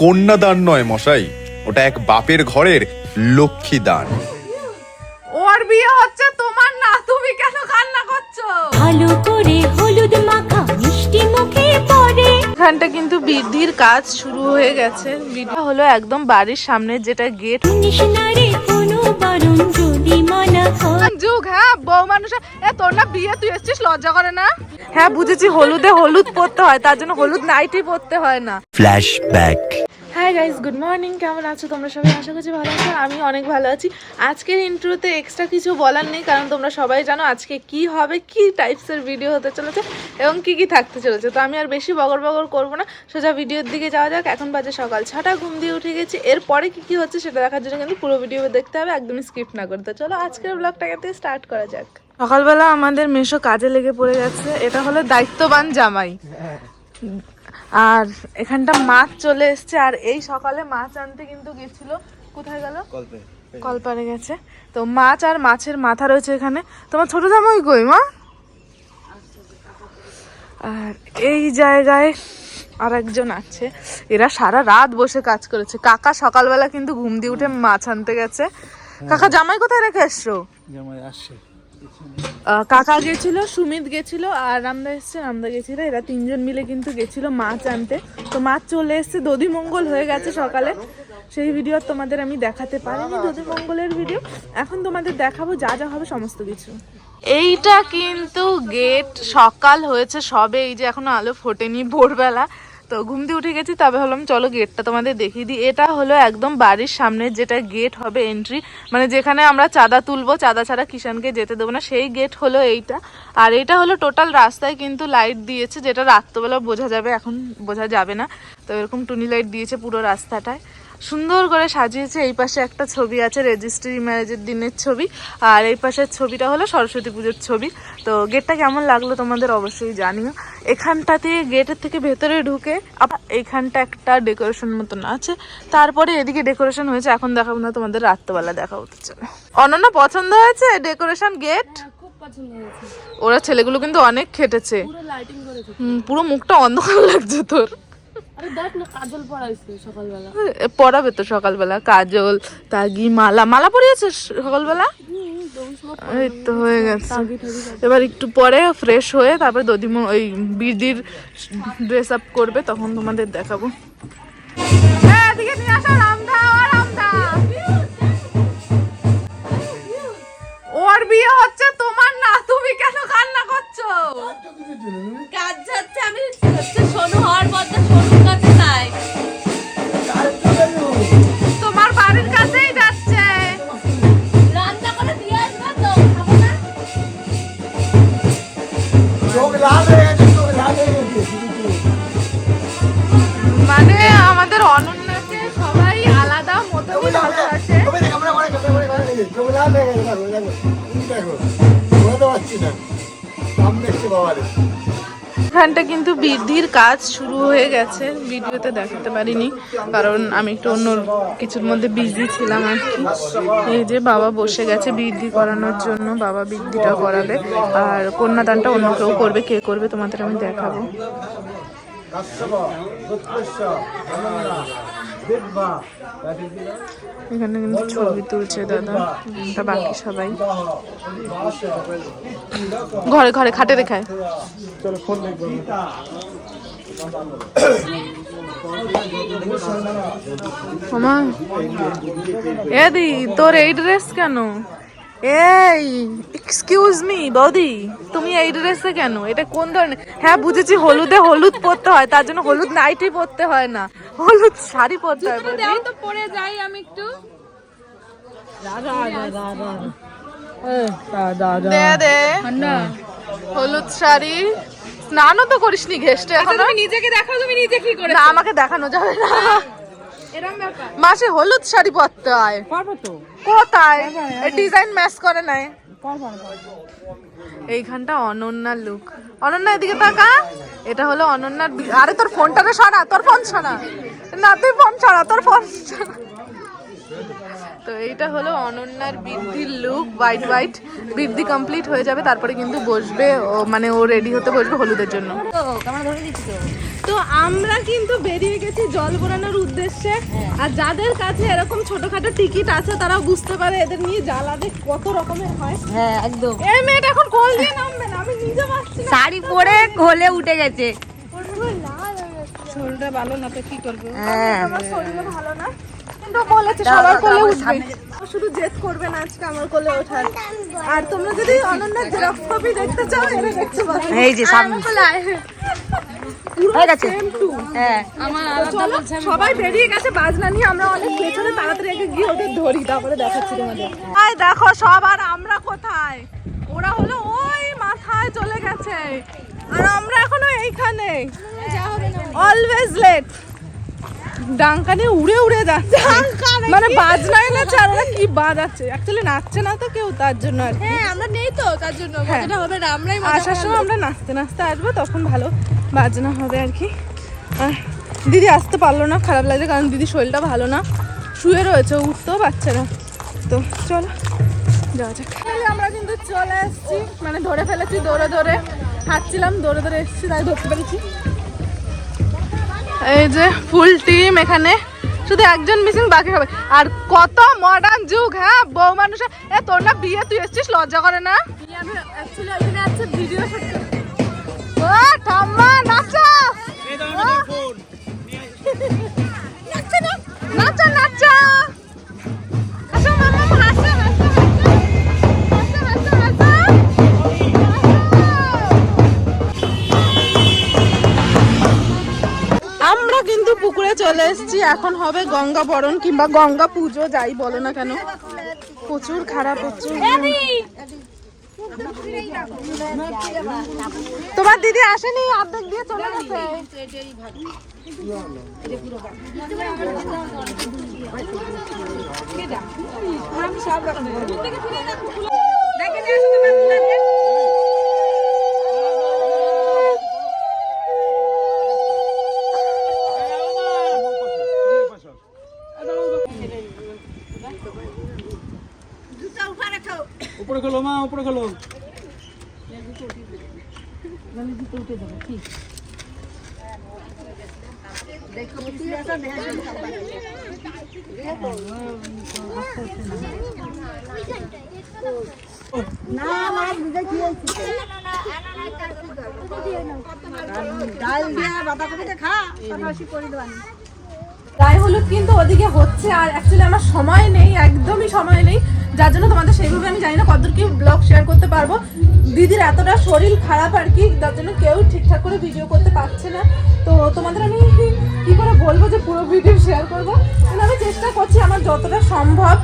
কন্যাদান নয় মশাই ওটা এক বাপের ঘরের লক্ষ্মী দান। ওর বিয়ে হচ্ছে তোমার না তুমি কেন কান্না করছ? ভালো করে হলুদ মাখা মিষ্টি মুখে পড়ে। এখানটা কিন্তু বৃদ্ধির কাজ শুরু হয়ে গেছে। বৃদ্ধি হলো একদম বাড়ির সামনে যেটা গেট। শুনিস না রে কোনো বারণ যদি মানা হয়। যুগ হ্যাঁ বউ মানুষ এ তোর না বিয়ে তুই এসছিস? লজ্জা করে না? হ্যাঁ বুঝেছি হলুদে হলুদ পরতে হয় তার জন্য হলুদ নাইটি পরতে হয় না Flashback. Hi guys good morning কেমন আছো তোমরা সবাই? আশা করছি ভালো আছো। আমি অনেক ভালো আছি। আজকের ইন্ট্রোতে এক্সট্রা কিছু বলার নেই, কারণ তোমরা সবাই জানো আজকে কি হবে, কি টাইপসের ভিডিও হতে চলেছে এবং কি কি থাকতে চলেছে। তো আমি আর বেশি বগর বগর করব না। সোজা ভিডিওর দিকে যাওয়া যাক। এখন বাজে সকাল ছটা, ঘুম দিয়ে উঠে গেছি। এরপরে কি কি হচ্ছে সেটা দেখার জন্য কিন্তু পুরো ভিডিও দেখতে হবে, একদমই স্কিপ না করতে। চলো আজকের ব্লগটাকে স্টার্ট করা যাক। সকালবেলা আমাদের মেশো কাজে লেগে পড়ে গেছে। এটা হলো দায়িত্ববান জামাই। আর এখানটা মাছ চলে এসছে আর এই সকালে মাছ আনতে কিন্তু গেছিল কোথায় গেল? কলপারে গেছে। তো মাছ আর মাছের মাথা রয়েছে এখানে। তোমার ছোট জামাই কই মা? আর এই জায়গায় আর একজন আছে। এরা সারা রাত বসে কাজ করেছে। কাকা সকালবেলা কিন্তু ঘুম দিয়ে উঠে মাছ আনতে গেছে। কাকা জামাই কোথায় রেখে এসছো আহ, কাকা গেছিল, সুমিত গেছিল আর রামদা এসছে রামদা গেছিল, এরা তিনজন মিলে কিন্তু গেছিল মাছ আনতে। তো মাছ চলে এসছে, দধি মঙ্গল হয়ে গেছে সকালে। সেই ভিডিও তোমাদের আমি দেখাতে পারিনি, দধি মঙ্গলের ভিডিও এখন তোমাদের দেখাবো যা যা হবে, সমস্ত কিছু। এইটা কিন্তু গেট সকাল হয়েছে সবে, এই যে এখনও আলো ফোটেনি ভোরবেলা। তো ঘুম দিয়ে উঠে গেছি, তবে হলাম চলো গেটটা তোমাদের দেখিয়ে দিই। এটা হলো একদম বাড়ির সামনে যেটা গেট হবে এন্ট্রি মানে যেখানে আমরা চাঁদা তুলবো, চাঁদা ছাড়া কিষানকে যেতে দেবো না। সেই গেট হলো এইটা। আর এটা হলো টোটাল রাস্তায় কিন্তু লাইট দিয়েছে, যেটা রাত্রবেলা বোঝা যাবে, এখন বোঝা যাবে না। তো এরকম টুনি লাইট দিয়েছে পুরো রাস্তাটায়। সুন্দর করে সাজিয়েছে। এই পাশে একটা ছবি আছে রেজিস্ট্রি ম্যারেজের দিনের ছবি। আর এই পাশের ছবিটা হলো সরস্বতী পুজোর ছবি। তো গেটটা কেমন লাগল তোমাদের অবশ্যই জানিও। এখানটাতে গেটের থেকে ভেতরে ঢুকে আবার এইখানটা একটা ডেকোরেশন মতন আছে। তারপরে এদিকে ডেকোরেশন হয়েছে এখন দেখাবো না তোমাদের রাত্রবেলা দেখা হতে চলো। অনন্য পছন্দ হয়েছে ডেকোরেশন গেট ওরা ছেলেগুলো কিন্তু অনেক খেটেছে। পুরো মুখটা অন্ধকার লাগছে তোর। এ, পরাবে তো সকালবেলা। কাজল তাগি মালা। মালা পরিয়েছে সকালবেলা? এই তো হয়ে গেছে। এবার একটু পরে ফ্রেশ হয়ে তারপরে দদিম ওই বিদির ড্রেস আপ করবে তখন তোমাদের দেখাবো। হ্যাঁ, এদিকে নিয়ে আসো, বিয়ে হচ্ছে তোমার না, তুমি কেন কান্না করছ? কাজ যাচ্ছে আমি সোনু হওয়ার পর সোনুর কাছে যাই এখানটা কিন্তু বৃদ্ধির কাজ শুরু হয়ে গেছে। ভিডিওতে দেখাতে পারিনি, কারণ আমি একটু অন্য কিছুর মধ্যে বিজি ছিলাম আর কি। এই যে বাবা বসে গেছে বৃদ্ধি করানোর জন্য, বাবা বৃদ্ধিটা করাবে। আর কন্যাদানটা অন্য কেউ করবে, কে করবে তোমাদের আমি দেখাবো। এখানে কিন্তু ছবি তুলছে দাদা, তা বাকি সবাই। ঘরে ঘরে, খাটে দেখায়। এ এদি তোর এই ড্রেস কেন? এই এক্সকিউজ মি বৌদি তুমি এই ড্রেসে কেন? এটা কোন ধরনের? হ্যাঁ বুঝেছি হলুদে হলুদ পরতে হয় তার জন্য হলুদ নাইটি পরতে হয় না। হলুদ শাড়ি পরতে হয় বৌদি। তো পরে যাই আমি একটু। দে দে। হলুদ শাড়ি। স্নানও তো করিসনি ঘেস্টে এখন? তুমি নিজেকে দেখো তুমি নিজে কি করে না আমাকে দেখানো যাবে না। ব্যাপার মাসে হলুদ শাড়ি পরতে হয়। কোথায়? ডিজাইন ম্যাচ করে নাই। এইখানটা অনন্যার লুক অনন্যা এদিকে তাকা এটা হলো অনন্যার আরে তোর ফোনটা সরা তোর ফোন সরা। না তুই ফোন সরা তোর ফোন সরা। তো এইটা হলো অনন্যার বৃদ্ধির লুক হোয়াইট হোয়াইট বৃদ্ধি কমপ্লিট হয়ে যাবে তারপরে কিন্তু বসবে ও মানে ও রেডি হতে বসবে হলুদের জন্য। তো। আমরা কিন্তু বেরিয়ে গেছি জল বোরানোর উদ্দেশ্যে। আর যাদের কাছে এরকম ছোটখাটো টিকিট আছে তারা বুঝতে পারে এদের নিয়ে জ্বালাতে কত রকমের হয়। হ্যাঁ একদম। এই মেয়েটা এখন কোল দিয়ে নামবে না? আমি নিজে পারছি না। শাড়ি পরে ঘোলে উঠে গেছে। শরীরটা ভালো না তো কি করব? হ্যাঁ। আমার শরীরে ভালো না। কিন্তু বলেছে সবার কোলে উঠবে। শুধু জেদ করবে না আজকে আমার কোলে ওঠার। আর তোমরা যদি জেরক্স কপি দেখতে চাও দেখতে পারো এই যে সামনে। হয়ে গেছে। হ্যাঁ। সবাই বেরিয়ে গেছে বাজনা নিয়ে আমরা অনেক পেছনে তাড়াতাড়ি আগে গিয়ে ওদের ধরি তারপরে দেখাচ্ছি তোমাদের। আয় দেখো সব আর আমরা কোথায়? ওরা হলো ওই মাথায় চলে গেছে। আর আমরা এখনও এইখানে। অলওয়েজ লেট ডাঙ্কানে উড়ে উড়ে যাচ্ছে। মানে বাজনা আর ওরা কি বাজাচ্ছে? অ্যাকচুয়ালি নাচছে না তো কেউ তার জন্য আর হ্যাঁ আমরা নেই তো তার জন্য। হ্যাঁ। মজাটা হবে না আমরাই আসার সময় আমরা নাচতে নাচতে আসব তখন ভালো বাজনা হবে আর কি। দিদি আসতে পারল না খারাপ লাগছে কারণ দিদি শরীরটা ভালো না। শুয়ে রয়েছে উঠতেও পারছে না। তো চলো যাওয়া যাক। তাহলে আমরা কিন্তু চলে এসেছি। মানে ধরে ফেলেছি দৌড়ে দৌড়ে হাঁটছিলাম দৌড়ে দৌড়ে এসেছি তাই ধরতে পেরেছি। এই যে ফুল টিম এখানে। শুধু একজন মিসিং বাকি হবে আর কত মডার্ন যুগ হ্যাঁ? বউ মানুষের এ তোর না বিয়ে তুই এসছিস? লজ্জা করে না? ভিডিও ও ঠাম্মা নাচো! এসেছি। এখন হবে গঙ্গা বরণ কিংবা গঙ্গা পুজো, যাই বলো না কেন। প্রচুর খারাপ, প্রচুর তোমার দিদি আসেনি, অর্ধেক দিয়ে চলে গেছে। উপরে খোলো মা উপরে খোলো। গায়ে হলুদ কিন্তু ওদিকে হচ্ছে আর অ্যাকচুয়ালি আমার সময় নেই একদমই সময় নেই। যার জন্য তোমাদের সেইভাবে আমি জানি না কতদূর কি ব্লগ শেয়ার করতে পারব। দিদির এতটা শরীর খারাপ আর কি, যার জন্য কেউ ঠিকঠাক করে ভিডিও করতে পারছে না। তো তোমাদের আমি কি করে বলব যে পুরো ভিডিও শেয়ার করব? আমি চেষ্টা করছি আমার যতটা সম্ভব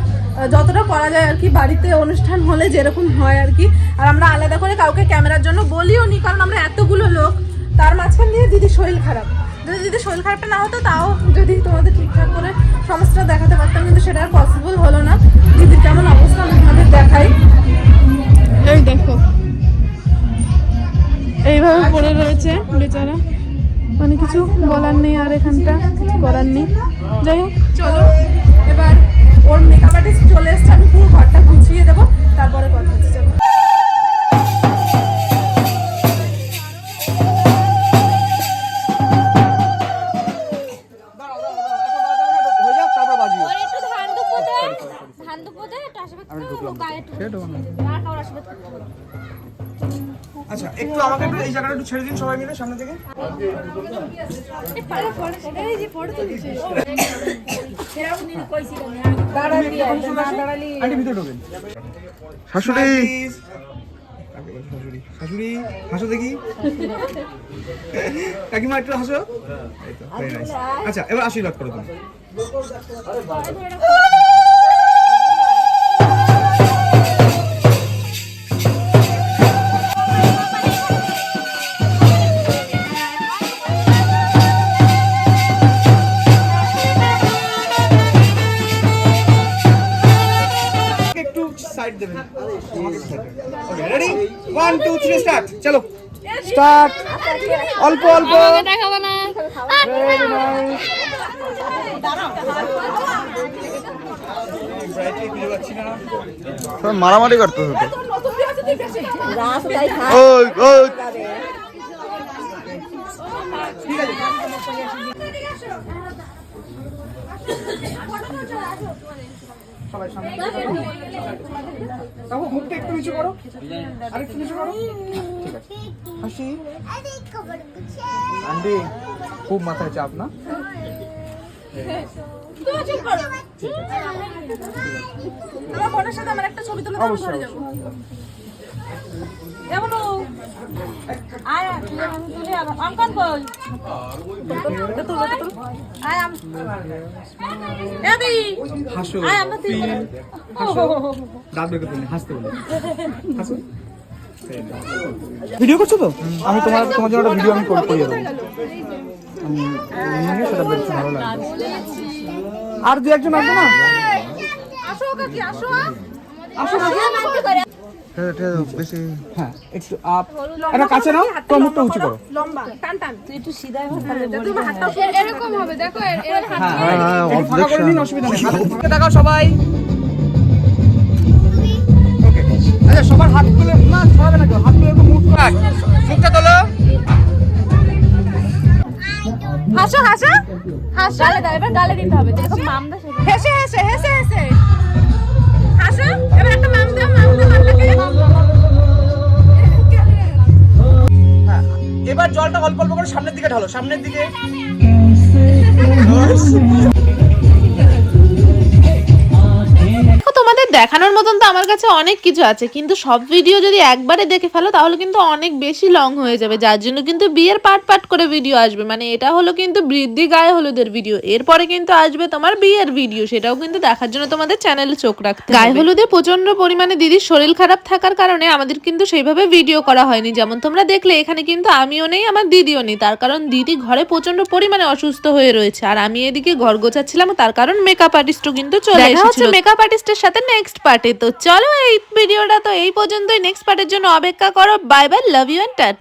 যতটা করা যায় আর কি, বাড়িতে অনুষ্ঠান হলে যেরকম হয় আর কি। আর আমরা আলাদা করে কাউকে ক্যামেরার জন্য বলিও নি, কারণ আমরা এতগুলো লোক, তার মাঝখান দিয়ে দিদির শরীর খারাপ। যদি যদি শরীর খারাপটা না হতো তাও যদি তোমাদের ঠিকঠাক করে সমস্যাটা দেখাতে পারতাম কিন্তু সেটা আর পসিবল হলো না। দিদির কেমন অবস্থা? আমি তোমাদের দেখাই। এই দেখো। এইভাবে পড়ে রয়েছে বেচারা। মানে কিছু বলার নেই আর এখানটা কিছু করার নেই। যাই হোক। চলো এবার ওর মেকআপ আর্টিস্ট চলে এসছে আমি পুরো ঘরটা গুছিয়ে দেবো তারপরে কথা হচ্ছে। আচ্ছা একটু আমাকে একটু এই জায়গাটা একটু ছেড়ে দিন সবাই মিলে সামনে থেকে। ভিতরে শাশুড়ি! শাশুড়ি। হাসো দেখি। কাকিমা একটু হাসো. আচ্ছা এবার আশীর্বাদ করো তুমি ওয়ান টু থ্রি স্টার্ট চলো। স্টার্ট অল্প অল্প। দেখাবো না। সব মারামারি করতে হতো ওই ওই। সবাই সামনে তাও মুখটা একটু নিচু করো। আরেকটু নিচু করো। ঠিক আছে। হাসি। আন্টি খুব মাথায় চাপ না? আমার বোনের সাথে আমার একটা ছবি তুলে ঘরে যাব ভিডিও করছ তো? আমি তোমার তোমার জন্য একটা ভিডিও আমি করে করিয়ে দেবো সেটা বেশ ভালো লাগবে। আর দু একজন আসবে না? আসো কাকি আসো আসো না ঠেলে ঠেলে দাও, বেশি হ্যাঁ একটু আপ এটা কাছে নাও তোমার মুখটা উঁচু করো। লম্বা টান টান। তুই একটু সিধাই হো তাহলে তুমি হাতটা এরকম হবে দেখো এর- এর হাত হ্যাঁ হ্যাঁ হ্যাঁ একটু ফাঁকা করে নিন অসুবিধা নেই। দেখাও সবাই। ওকে আচ্ছা সবার হাত তুলে না ছড়াবে না হাত তুলে একটু মুখ রাখ মুখটা তোলো। হাসো হাসো। হাসো গালে দাও এবার গালে দিতে হবে। মামদা হেসে হেসে হাসো। এবার জলটা অল্প অল্প করে সামনের দিকে ঢালো সামনের দিকে। দেখানোর মতন তো আমার কাছে অনেক কিছু আছে কিন্তু সব ভিডিও যদি একবারে দেখে ফেলো তাহলে কিন্তু অনেক বেশি লং হয়ে যাবে। যার জন্য কিন্তু বিয়ের পার্ট পার্ট করে ভিডিও আসবে। মানে এটা হলো কিন্তু বৃদ্ধি গায়ে হলুদের ভিডিও এরপরে কিন্তু আসবে তোমার বিয়ের ভিডিও সেটাও কিন্তু দেখার জন্য তোমাদের চ্যানেলে চোখ রাখতে গায়ে হলুদে প্রচণ্ড পরিমাণে দিদির শরীর খারাপ থাকার কারণে আমাদের কিন্তু সেইভাবে ভিডিও করা হয়নি। যেমন তোমরা দেখলে এখানে কিন্তু আমিও নেই আমার দিদিও নেই। তার কারণ দিদি ঘরে প্রচণ্ড পরিমাণে অসুস্থ হয়ে রয়েছে। আর আমি এদিকে ঘর গোছাচ্ছিলাম তার কারণ মেকআপ আর্টিস্টও কিন্তু চলে এসেছিল। মেকআপ আর্টিস্টের সাথে নেক্সট পার্টে তো চলো এই ভিডিওটা তো এই পর্যন্তই। নেক্সট পার্টের জন্য অপেক্ষা করো। Bye bye love you and ta-ta